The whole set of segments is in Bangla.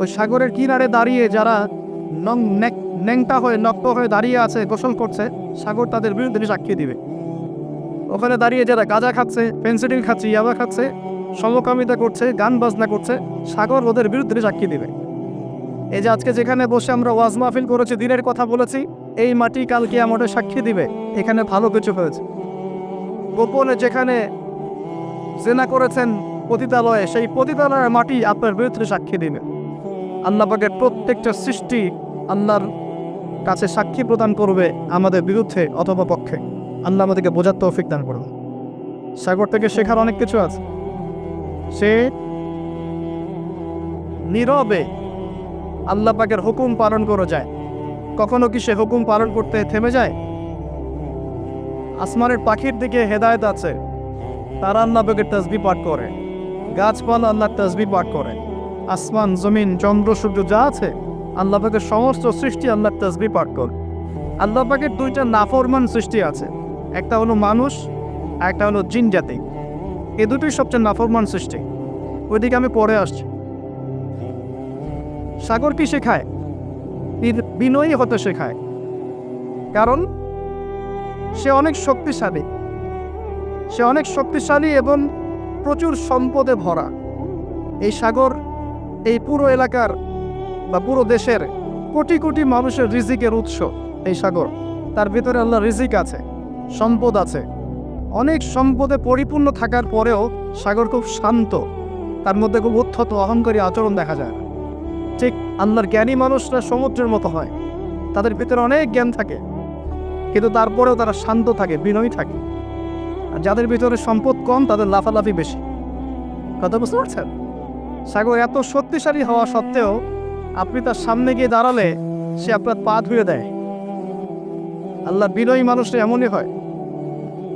ওই সাগরের কিনারে দাঁড়িয়ে যারা নং ন্যাংটা হয়ে নক্ত হয়ে দাঁড়িয়ে আছে, গোসল করছে, সাগর তাদের বিরুদ্ধে সাক্ষী দিবে। ওখানে দাঁড়িয়ে যারা গাঁজা খাচ্ছে, পেন্সিডিল খাচ্ছে, ইয়াবা খাচ্ছে, সমকামিতা করছে, গান বাজনা করছে, সাগর ওদের বিরুদ্ধে সাক্ষী দিবে। এই যে আজকে যেখানে বসে আমরা ওয়াজ মাহফিল করেছি, দিনের কথা বলেছি, এই মাটি কালকে আমাদের সাক্ষী দিবে। এখানে ভালো কিছু হয়েছে। গোপনে যেখানে জেনা করেছেন পতিতালয়ে, সেই পতিতালয়ের মাটি আপনার বিরুদ্ধে সাক্ষী দিবে আল্লাহ পাকের প্রত্যেকটা সৃষ্টি আল্লাহর কাছে সাক্ষী প্রদান করবে আমাদের বিরুদ্ধে অথবা পক্ষে। আল্লাহ আমাদেরকে বোঝার তৌফিক দান করবে সাগর থেকে শেখার অনেক কিছু আছে। সে নীরবে আল্লাহ পাকের হুকুম পালন করে যায়। কখনো কি সে হুকুম পালন করতে থেমে যায়? আসমানের পাখির দিকে হেদায়েত আছে। তারা আল্লাহ পাকের পাঠ করে। গাছপালা আল্লাহ তসবি পাঠ করে আসমান, জমিন, চন্দ্র, সূর্য যা আছে, আল্লাহ পাকের সমস্ত সৃষ্টি আল্লাহ তসবি পাঠ করে আল্লাহ পাকের দুইটা নাফরমান সৃষ্টি আছে। একটা হলো মানুষ, একটা হলো জিন জাতি। এ দুটোই সবচেয়ে নাফরমান সৃষ্টি। ওইদিকে আমি পরে আসছি। সাগর কি শেখায়? বিনয়ী হতে শেখায়। কারণ, সে অনেক শক্তিশালী। সে অনেক শক্তিশালী এবং প্রচুর সম্পদে ভরা। এই সাগর, এই পুরো এলাকার বা পুরো দেশের কোটি কোটি মানুষের রিজিকের উৎস এই সাগর। তার ভিতরে আল্লাহ রিজিক আছে, সম্পদ আছে। অনেক সম্পদে পরিপূর্ণ থাকার পরেও সাগর খুব শান্ত। তার মধ্যে খুব উত্থত অহংকারী আচরণ দেখা যায়। ঠিক আল্লাহর জ্ঞানী মানুষরা সমুদ্রের মতো হয়। তাদের ভিতরে অনেক জ্ঞান থাকে। কিন্তু তারপরেও তারা শান্ত থাকে, বিনয়ী থাকে। আর যাদের ভিতরে সম্পদ কম, তাদের লাফালাফি বেশি। কথা বুঝতে পারছেন? সাগর এত শক্তিশালী হওয়া সত্ত্বেও আপনি তার সামনে গিয়ে দাঁড়ালে সে আপনার পা ধুয়ে দেয়। আল্লাহ বিনয়ী মানুষরা এমনই হয়।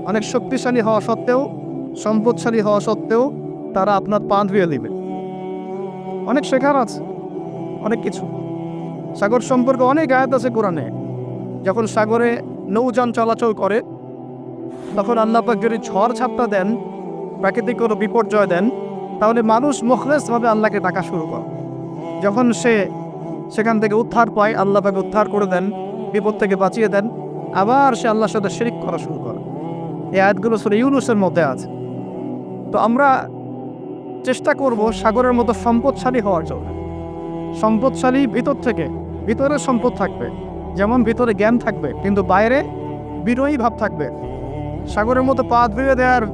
অনেক শক্তিশালী হওয়া সত্ত্বেও, সম্পদশালী হওয়া সত্ত্বেও তারা আপনার পা ধুয়ে দিবে। অনেক শেখার আছে, অনেক কিছু। সাগর সম্পর্কে অনেক আয়াত আছে কোরআনে। যখন সাগরে নৌযান চলাচল করে তখন আল্লাহ পাক যদি ঝড় ঝাপটা দেন, প্রাকৃতিক কোনো বিপর্যয় দেন, তাহলে মানুষ মুখলেসভাবে আল্লাহকে ডাকা শুরু করে। যখন সে সেখান থেকে উদ্ধার পায় আল্লাহ পাকে উদ্ধার করে দেন, বিপদ থেকে বাঁচিয়ে দেন, আবার সে আল্লাহর সাথে শিরিক করা শুরু করে। এই আয়াতগুলো শুনে ইউনুসের মধ্যে আছে। তো আমরা চেষ্টা করব সাগরের মতো সম্পদশালী হওয়ার জন্য। সম্পদশালী ভিতর থেকে, ভিতরে সম্পদ থাকবে। যেমন ভিতরে জ্ঞান থাকবে, কিন্তু বাইরে বিনয়ী ভাব থাকবে। সাগরের মতো পা ধুয়ে দেওয়ার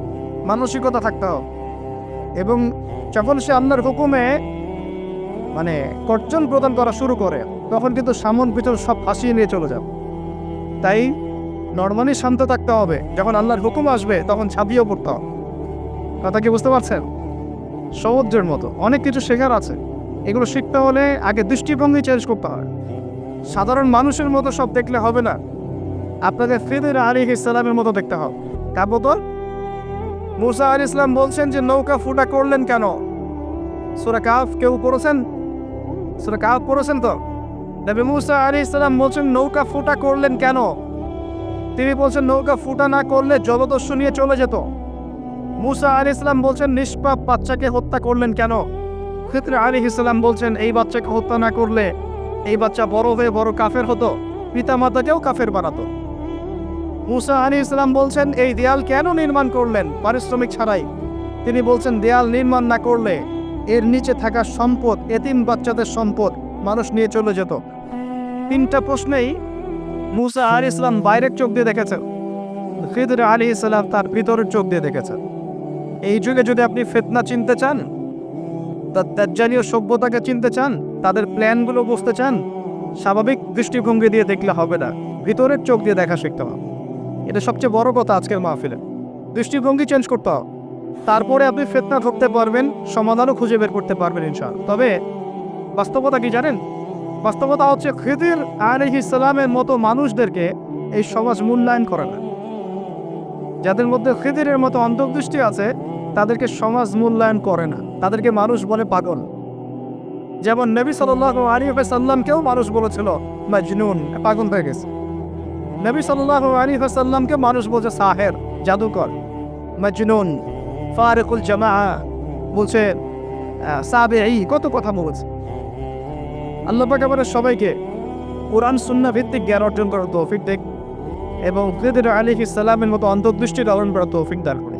মানসিকতা থাকতে হবে এবং যখন সে আল্লাহর হুকুমে মানে কর্জন প্রদান করা শুরু করে, তখন কিন্তু সামন পিছন সব ফাঁসিয়ে নিয়ে চলে যাবে। তাই নর্মালি শান্ত থাকতে হবে। যখন আল্লাহর হুকুম আসবে, তখন ছাপিয়েও পড়তে হবে। কথা কি বুঝতে পারছেন? সমুদ্রের মতো। অনেক কিছু শেখার আছে। এগুলো শিখতে হলে আগে দৃষ্টিভঙ্গি চেঞ্জ করতে হয়। সাধারণ মানুষের মতো সব দেখলে হবে না। আপনাকে ফিদের আলী ইসলামের মতো দেখতে হবে। মতো মুসা আলী ইসলাম বলছেন যে নৌকা ফুটা করলেন কেন? সুরা কাফ কেউ পড়েছেন? সুরা কাফ পড়েছেন তো? নবী মুসা আলী ইসলাম বলছেন, নৌকা ফুটা করলেন কেন? তিনি বলছেন, নৌকা ফুটা না করলে জলদস্যু নিয়ে চলে যেত। মুসা আলী ইসলাম বলছেন, নিষ্পাপ বাচ্চাকে হত্যা করলেন কেন? ক্ষেত্রে আলী ইসলাম বলছেন, এই বাচ্চাকে হত্যা না করলে এই বাচ্চা বড় হয়ে বড় কাফের হতো পিতা মাতাকেও কাফের বানাতো। মুসা আলী ইসলাম বলছেন, এই দেয়াল কেন নির্মাণ করলেন? পারিশ্রমিক ছাড়াই। তিনি বলছেন, দেয়াল নির্মাণ না করলে এর নিচে থাকা সম্পদ, এতিম বাচ্চাদের সম্পদ মানুষ নিয়ে চলে যেত। তিনটা প্রশ্নেই মুসা আলী ইসলাম বাইরের চোখ দিয়ে দেখেছেন। খিদর আলী ইসলাম তার ভিতরের চোখ দিয়ে দেখেছেন। এই যুগে যদি আপনি ফেতনা চিনতে চান তার দাজ্জালীয় সভ্যতাকে চিনতে চান, তাদের প্ল্যানগুলো বুঝতে চান, স্বাভাবিক দৃষ্টিভঙ্গি দিয়ে দেখলে হবে না। ভিতরের চোখ দিয়ে দেখা শিখতে হবে। এটা সবচেয়ে বড় কথা আজকের মাহফিলে। দৃষ্টিভঙ্গি চেঞ্জ করতে হবে। তারপরে আপনি ফেতনা ধরতে পারবেন, সমাধানও খুঁজে বের করতে পারবেন ইনশাল তবে বাস্তবতা কি জানেন? বাস্তবতা হচ্ছে খিদির আলহ ইসলামের মতো মানুষদেরকে এই সমাজ মূল্যায়ন করে না। যাদের মধ্যে খিদিরের মতো অন্তর্দৃষ্টি আছে, তাদেরকে সমাজ মূল্যায়ন করে না। তাদেরকে মানুষ বলে পাগল। যেমন নবী সাল আলী সাল্লামকেও মানুষ বলেছিল, মাজনুন, পাগল হয়ে গেছে। নবী সাল আলী সাল্লামকে মানুষ বলছে সাহের, জাদুকর, মজনুন, ফারেকুল জামা বলছে সাবে এই কত কথা বলছে। আল্লাহ পাক সবাইকে কোরআন সুন্না ভিত্তিক জ্ঞান অর্জন করার তৌফিক দেখ এবং খিদির আলী ইসালামের মতো অন্তর্দৃষ্টি লালন করার তৌফিক দান করে।